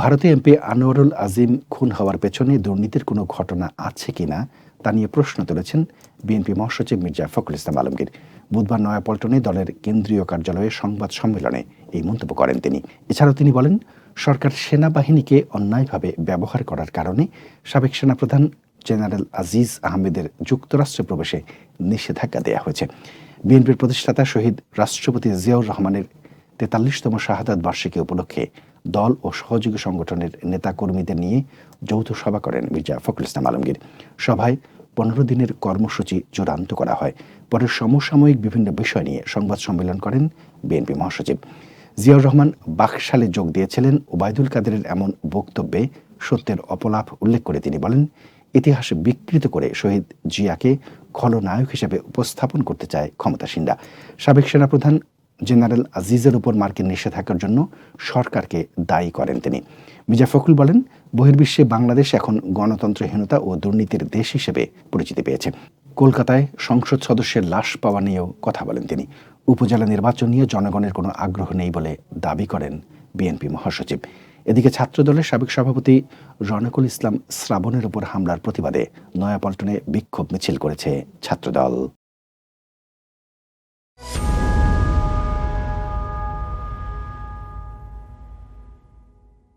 ভারতে এমপি আনোয়ারুল আজিম খুন হওয়ার পেছনে দুর্নীতির কোনো ঘটনা আছে কিনা তা নিয়ে প্রশ্ন তুলেছেন বিএনপি মহাসচিব মির্জা ফখরুল ইসলাম আলমগীর। বুধবার নয়াপল্টনে দলের কেন্দ্রীয় কার্যালয়ে সংবাদ সম্মেলনে এই মন্তব্য করেন তিনি। এছাড়াও তিনি বলেন, সরকার সেনাবাহিনীকে অন্যায়ভাবে ব্যবহার করার কারণে সাবেক সেনাপ্রধান জেনারেল আজিজ আহমেদের যুক্তরাষ্ট্রে প্রবেশে নিষেধাজ্ঞা দেওয়া হয়েছে। বিএনপির প্রতিষ্ঠাতা শহীদ রাষ্ট্রপতি জিয়াউর রহমানের তেতাল্লিশতম শাহাদাত বার্ষিকী উপলক্ষে দল ও সহযোগী সংগঠনের নেতাকর্মীদের নিয়ে যৌথ সভা করেন মির্জা ফখরুল ইসলাম আলমগীর। সভায় পনেরো দিনের কর্মসূচি চূড়ান্ত করা হয়। পরে সমসাময়িক বিভিন্ন বিষয় নিয়ে সংবাদ সম্মেলন করেন বিএনপি মহাসচিব। জিয়াউর রহমান বাকশালে যোগ দিয়েছিলেন। ওবায়দুল কাদেরের এমন বক্তব্যে সত্যের অপলাপ উল্লেখ করে তিনি বলেন, ইতিহাস বিকৃত করে শহীদ জিয়াকে খলনায়ক হিসেবে উপস্থাপন করতে চায় ক্ষমতাসীনরা। সাবেক সেনাপ্রধান জেনারেল আজিজের উপর মার্কিন নিষেধাজ্ঞার জন্য সরকারকে দায়ী করেন তিনি। মির্জা ফখরুল বলেন, বহির্বিশ্বে বাংলাদেশ এখন গণতন্ত্রহীনতা ও দুর্নীতির দেশ হিসেবে পরিচিতি পেয়েছে। কলকাতায় সংসদ সদস্যের লাশ পাওয়া নিয়েও কথা বলেন তিনি। উপজেলা নির্বাচন নিয়ে জনগণের কোনো আগ্রহ নেই বলে দাবি করেন বিএনপি মহাসচিব। এদিকে ছাত্রদলের সাবেক সভাপতি রনকুল ইসলাম শ্রাবণের উপর হামলার প্রতিবাদে নয়াপল্টনে বিক্ষোভ মিছিল করেছে ছাত্রদল।